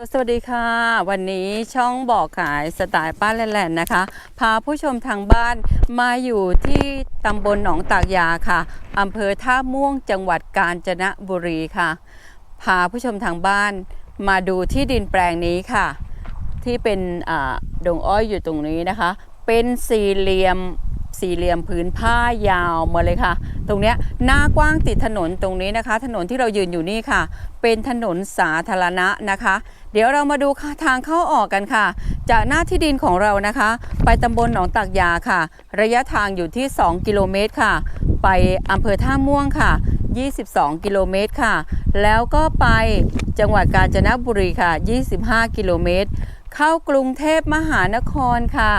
สวัสดีค่ะ วันนี้ช่องบอกขายสไตล์ป้าแลนด์นะคะ พาผู้ชมทางบ้านมาอยู่ที่ตำบลหนองตากยาค่ะอำเภอท่าม่วงจังหวัดกาญจนบุรีค่ะ พาผู้ชมทางบ้านมาดูที่ดินแปลงนี้ค่ะ ที่เป็นอ่าดงอ้อยอยู่ตรงนี้นะคะ เป็นสี่เหลี่ยม สี่เหลี่ยมผืนผ้ายาวมาเลยค่ะ ตรงเนี้ยหน้ากว้างติดถนนตรงนี้นะคะ ถนนที่เรายืนอยู่นี่ค่ะ เป็นถนนสาธารณะนะคะ เดี๋ยวเรามาดูค่ะทางเข้าออกกันค่ะ จากหน้าที่ดินของเรานะคะ ไปตำบลหนองตากยาค่ะ ระยะทางอยู่ที่ 2 กิโลเมตรค่ะ ไปอำเภอท่าม่วงค่ะ 22 กิโลเมตรค่ะ แล้วก็ไปจังหวัดกาญจนบุรีค่ะ 25 กิโลเมตรเข้ากรุงเทพมหานครค่ะ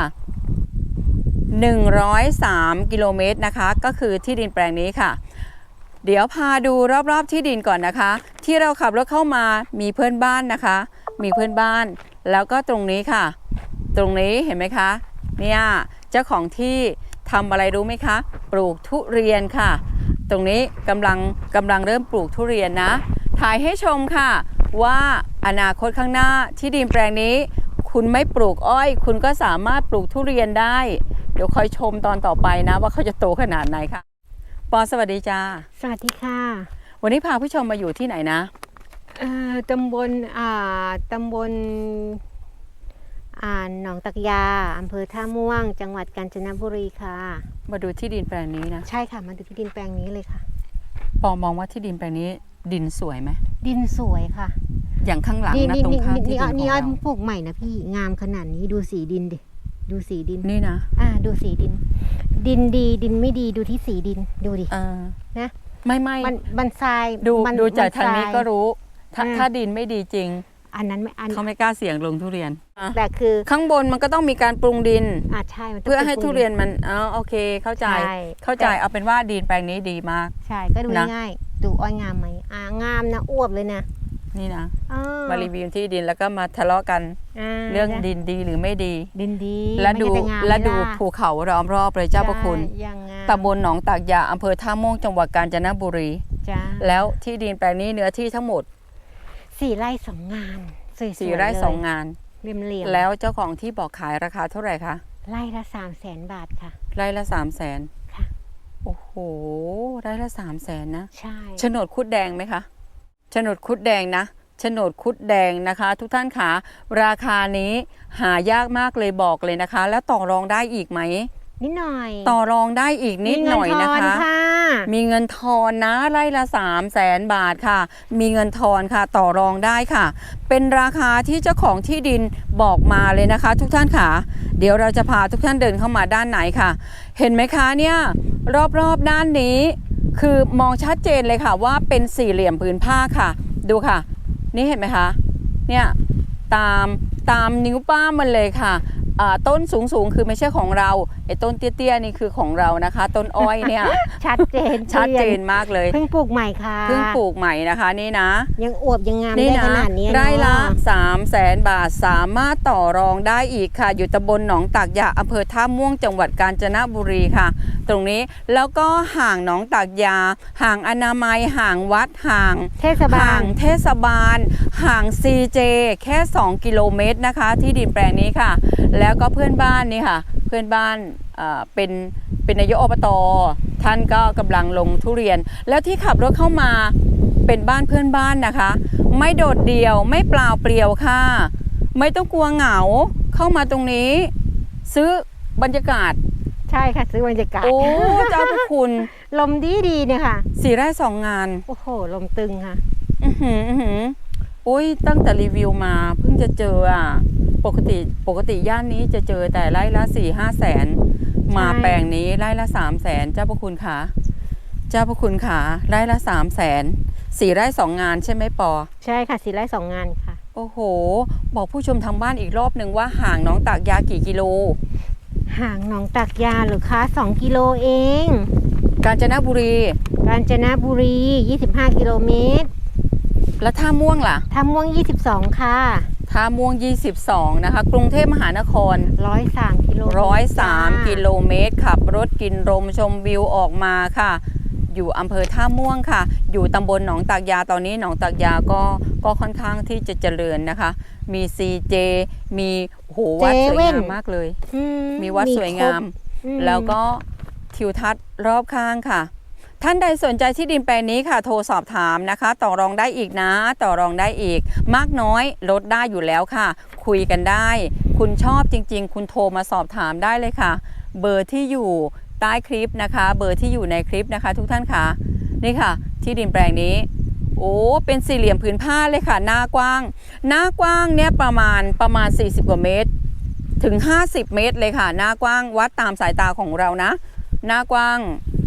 103 กิโลเมตรนะคะ ก็คือที่ดินแปลงนี้ค่ะ เดี๋ยวพาดูรอบๆที่ดินก่อนนะคะ ที่เราขับรถเข้ามามีเพื่อนบ้านนะคะ มีเพื่อนบ้าน แล้วก็ตรงนี้ค่ะ ตรงนี้เห็นไหมคะ เนี่ยเจ้าของที่ทำอะไรรู้ไหมคะ ปลูกทุเรียนค่ะ ตรงนี้กำลังกำลังเริ่มปลูกทุเรียนนะ ถ่ายให้ชมค่ะ ว่าอนาคตข้างหน้าที่ดินแปลงนี้ คุณไม่ปลูกอ้อย คุณก็สามารถปลูกทุเรียนได้ ดี๋ยวคอยชมตอนต่อไปนะ ว่าเขาจะโตขนาดไหนค่ะปอสวัสดีจ้า สวัสดีค่ะ วันนี้พาผู้ชมมาอยู่ที่ไหนนะเอ่อตำบลอ่าตำบลอ่าหนองตักยาอำเภอท่าม่วง จังหวัดกาญจนบุรีค่ะ มาดูที่ดินแปลงนี้นะใช่ค่ะ มาดูที่ดินแปลงนี้เลยค่ะ ปอมองว่าที่ดินแปลงนี้ ดินสวยไหมดินสวยค่ะอย่างข้างหลังนี่นะนี่ตรงนี่ข้ามนี่ที่ดินอ้อยของนี่อ้อยเราปลูกใหม่นะพี่งามขนาดนี้ดูสีดินดิ ดูสีดิน นี่นะอ่า ดูสีดิน ดินดีดินไม่ดีดูที่สีดินดูดิ เออนะ ไม่ไม่มันมันทรายดูมันดูจากมัทางนี้รยก็รู้ ถ้าอ่าถ้าดินไม่ดีจริง อันนั้นไม่อันเขาไม่กล้าเสี่ยงลงทุเรียนอะแต่คือ ข้างบนมันก็ต้องมีการปรุงดินอ่าใช่มันต้งเพื่อให้ป็นทุเรียนมันอ๋อโอเค เข้าใจใช่เข้าใจแต่เอาเป็นว่าดินแปลงนี้ดีมาก ใช่ก็ดูนะง่ายๆดูอ้อยงามไหมอ่างามนะอวบเลยนะ นี่นะอ่ามารีวิวที่ดินแล้วก็มาทะเลาะกันาเรื่องดินดีหรือไม่ดี ดินดีและมันดูก็จะงามและไหมดูล่ะภูเขาล้อมรอบเลยเจ้าพระคุณใช่ยังงามตำบลหนองตากยาอำเภอท่าม่วงจังหวัดกาญจนบุรี จ้าแล้วที่ดินแปลงนี้เนื้อที่ทั้งหมดสี่ไร่สองงานสวยๆสี่ไร่เลยสองงานเรียมเรียมแล้วเจ้าของที่บอกขายราคาเท่าไหร่คะไร่ละสามแสนบาทค่ะ ไร่ละสามแสนค่ะ โอ้โหไร่ละสามแสนนะใช่ โฉนดคุดแดงไหมคะ โฉนดคุดแดงนะโฉนดคุดแดงนะคะ ทุกท่านคะราคานี้หายากมากเลยบอกเลยนะคะ แล้วต่อรองได้อีกไหมนิดหน่อย ต่อรองได้อีกนิดหน่อยนะมีเงิทคะค่ะมีเงินทอนนะไร่ละ3 0 0แสนบาทค่ะ มีเงินทอนค่ะ ต่อรองได้ค่ะ เป็นราคาที่เจ้าของที่ดินบอกมาเลยนะคะ ทุกท่านค่ะ เดี๋ยวเราจะพาทุกท่านเดินเข้ามาด้านไหนค่ะ เห็นไหมคะเนี่ยรอบๆด้านนี้ คือมองชัดเจนเลยค่ะว่าเป็นสี่เหลี่ยมผืนผ้าค่ะ ดูค่ะ นี่เห็นไหมคะ เนี่ยตามตามนิ้วป้ามันเลยค่ะ ต้นสูงๆคือไม่ใช่ของเราไอ้ต้นเตี้ยๆนี่คือของเรานะคะ ต้นอ้อยเนี่ยชัดเจนชัดเจนมากเลยเพิ่งปลูกใหม่ค่ะเพิ่งปลูกใหม่นะคะนี่นะ ยังอวบยังงามนี่ได้นะขนาดนี้ไร่ละเนอ3 0 0แสนบาทสามารถต่อรองได้อีกค่ะ อยู่ตำบลหนองตากยาอำเภอท่าม่วงจังหวัดกาญจนบุรีค่ะ ตรงนี้แล้วก็ห่างหนองตากยา ห่างอนามัยห่างวัดห่างเทศบาห่าลงเทศบาล ห่าง CJ แค่ 2 กิโลเมตรนะคะ ที่ดินแปลงนี้ค่ะแล้วก็เพื่อนบ้านนี่ค่ะ เพื่อนบ้านเอ่อเป็นเป็นนายกอบตท่านก็กำลังลงทุเรียน แล้วที่ขับรถเข้ามาเป็นบ้านเพื่อนบ้านนะคะ ไม่โดดเดี่ยวไม่เปล่าเปลี่ยวค่ะ ไม่ต้องกลัวเหงาเข้ามาตรงนี้ ซื้อบรรยากาศ ใช่ค่ะ ซื้อบรรยากาศ โอ้เจ้าพระคุณ ลมดีดีๆเนี่ยค่ะสี่ไร่สองงาน โอ้โห ลมตึงค่ะ อือหืออื้อหืออุ้ยตั้งแต่รีวิวมาเพิ่งจะเจออะ ปกติปกติย่านนี้จะเจอแต่ไร่ละสี่ห้าแสน มาใช่แปลงนี้ไร่ละสามแสนเจ้าพระคุณค่ะเจ้าพระคุณค่ะไร่ละสามแสนสี่ไร่สองงานใช่ไหมปอ ใช่ค่ะสี่ไร่สองงานค่ะ โอ้โห บอกผู้ชมทางบ้านอีกรอบหนึ่งว่าห่างน้องตากยากี่กิโล ห่างหนองตักยาหรือคะ2กิโลเอง กาญจนบุรี กาญจนบุรี 25 กิโลเมตรแล้วท่าม่วงล่ะ ท่าม่วง 22 ค่ะ ท่าม่วง 22 นะคะ กรุงเทพมหานคร103กิโลเมตรร้อยสามจ้กิโลเมตร ขับรถกินลมชมวิวออกมาค่ะออยู่อำเภอท่าม่วงค่ะ อยู่ตำบลหนองตากยาตอนนี้หนองตากยาก็ก็ค่อนข้างที่จะเจริญนะคะ มี CJ มีโหวัดสวยงามมากเลย อืมีวัดสวยงาม ครบอืม แล้วก็ทิวทัศน์รอบข้างค่ะ ท่านใดสนใจที่ดินแปลงนี้ค่ะ โทรสอบถามนะคะ ต่อรองได้อีกนะ ต่อรองได้อีก มากน้อยลดได้อยู่แล้วค่ะ คุยกันได้ คุณชอบจริง ๆ คุณโทรมาสอบถามได้เลยค่ะ เบอร์ที่อยู่ใต้คลิปนะคะ เบอร์ที่อยู่ในคลิปนะคะ ทุกท่านค่ะ นี่ค่ะ ที่ดินแปลงนี้ โอ้เป็นสี่เหลี่ยมผืนผ้าเลยค่ะ หน้ากว้าง หน้ากว้างเนี่ยประมาณประมาณ 40 กว่าเมตร ถึง 50 เมตรเลยค่ะ หน้ากว้างวัดตามสายตาของเรานะ หน้ากว้าง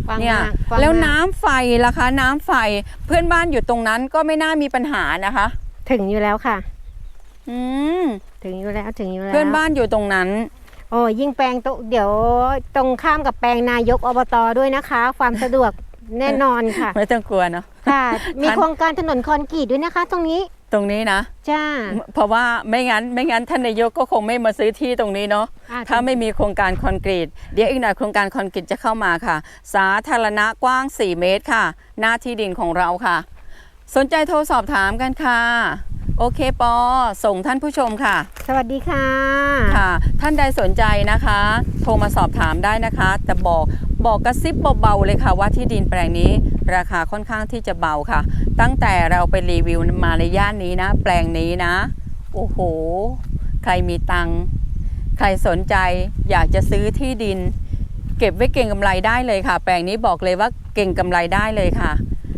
ว้างเนี่ยมากกางแล้วมากน้ำไฟล่ะคะ น้ำไฟเพื่อนบ้านอยู่ตรงนั้นก็ไม่น่ามีปัญหานะคะ ถึงอยู่แล้วค่ะ อืมถึงอยู่แล้วถึงอยู่แล้วเพื่อนบ้านอยู่ตรงนั้น โอ้ยิ่งแปลงตรงเดี๋ยวตรงข้ามกับแปลงนายกอบตด้วยนะคะ ความสะดวกแน่นอนค่ะ ไม่ต้องกลัวเนาะ ค่ะ มีท่านโครงการถนนคอนกรีตด้วยนะคะ ตรงนี้ ตรงนี้นะ จ้า เพราะว่าไม่งั้นไม่งั้นท่านนายกก็คงไม่มาซื้อที่ตรงนี้เนาะอ่ถ้าไม่มีโครงการคอนกรีต เดี๋ยวอีกหน่อยโครงการคอนกรีตจะเข้ามาค่ะ สาธารณะกว้าง 4 เมตรค่ะ หน้าที่ดินของเราค่ะ สนใจโทรสอบถามกันค่ะ โอเคปอ ส่งท่านผู้ชมค่ะ สวัสดีค่ะ ค่ะท่านใดสนใจนะคะ โทรมาสอบถามได้นะคะ แต่บอกบอกกระซิบเบาๆเลยค่ะว่าที่ดินแปลงนี้ ราคาค่อนข้างที่จะเบาค่ะ ตั้งแต่เราไปรีวิวมาในย่านนี้นะ แปลงนี้นะ โอ้โห ใครมีตังค์ใครสนใจอยากจะซื้อที่ดิน เก็บไว้เก่งกำไรได้เลยค่ะ แปลงนี้บอกเลยว่าเก่งกำไรได้เลยค่ะ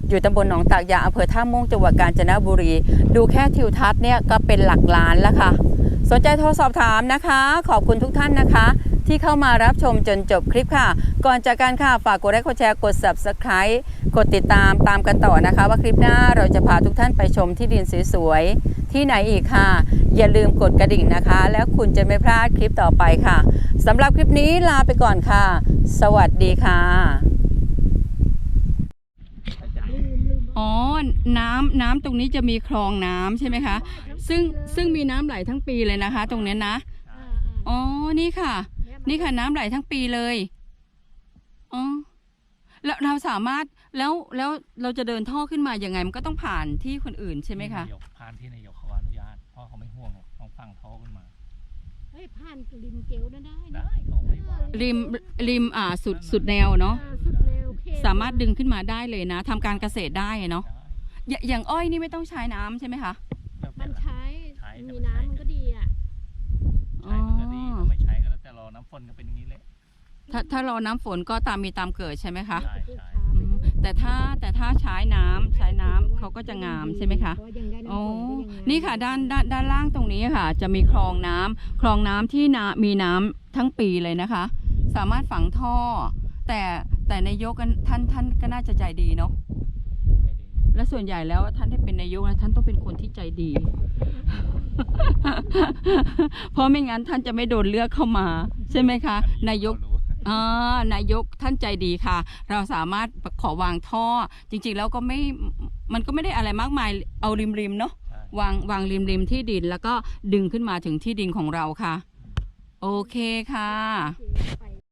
อยู่ตำบลหนองตากยาอำเภอท่าม่วงจังหวัดกาญจนบุรี ดูแค่ทิวทัศน์เนี่ยก็เป็นหลักล้านแล้วค่ะ สนใจโทรสอบถามนะคะ ขอบคุณทุกท่านนะคะ ที่เข้ามารับชมจนจบคลิปค่ะ ก่อนจากการค่ะฝากกดไลค์กดแชร์กด subscribe กดติดตามตามกันต่อนะคะ ว่าคลิปหน้าเราจะพาทุกท่านไปชมที่ดินสวยๆที่ไหนอีกค่ะ อย่าลืมกดกระดิ่งนะคะ แล้วคุณจะไม่พลาดคลิปต่อไปค่ะสำหรับคลิปนี้ลาไปก่อนค่ะ สวัสดีค่ะอ๋อ น้ำน้ำตรงนี้จะมีคลองน้ำใช่ไหมคะ ซึ่งซึ่งมีน้ำไหลทั้งปีเลยนะคะ ตรงนี้นะ อ๋อ นี่ค่ะ นี่ค่ะน้ำไหลทั้งปีเลยอ๋อแล้วเราสามารถแล้วแล้วเราจะเดินท่อขึ้นมายังไง มันก็ต้องผ่านที่คนอื่นใช่ไหมคะ นายกผ่านที่นายกเขาอนุญาตเพราะเขาไม่ห่วงหรอกต้องฟังเขาขึ้นมา เฮ้ยผ่านริมเกลนั่นได้นะได้เขาไม่ว่าริมริมอ่าสุดสุดแนวเนาะอ่าสุดเร็วเขตสามารถดึงขึ้นมาได้เลยนะทำการเกษตรได้เนาะได้อย่าอย่างอ้อยนี่ไม่ต้องใช้น้ำใช่ไหมคะ แบบ มัน นั้น ใช้ ใช้ มีน้ำมันก็ดีอะ ใช้มันก็ดีถ้าไม่ใช้ก็แล้วแต่รอ น้ำฝนก็เป็นอย่างนี้แหละถ้าถ้ารอน้ำฝนก็ตามมีตามเกิดใช่ไหมคะใช่ปลูกใช่ช้าอืไปมด้วยแต่ถ้าแต่ถ้าใช้น้ำใช้น้ำเขาก็จะงามใช่ไหมคะเพรายังได้น้ำฝอ๋อนก็ยังงามนี่ค่ะด้านด้านด้านล่างตรงนี้ค่ะ จะมีคลองน้ำคลองน้ำที่นามีน้ำทั้งปีเลยนะคะ สามารถฝังท่อ แต่แต่นายกกันท่านท่านก็น่าจะใจดีเนาะไม่ดี และส่วนใหญ่แล้วท่านที่เป็นนายกนะท่านต้องเป็นคนที่ใจดี เพราะไม่งั้นท่านจะไม่โดนเลือกเข้ามา ใช่ไหมคะ นายกเขรู้อ่านายกท่านใจดีค่ะ เราสามารถขอวางท่อ จริง ๆ แล้วก็ไม่มันก็ไม่ได้อะไรมากมายเอาริมๆเนาะใช่วางวางริมริมที่ดินแล้วก็ดึงขึ้นมาถึงที่ดินของเราค่ะ โอเคค่ะโอเคไป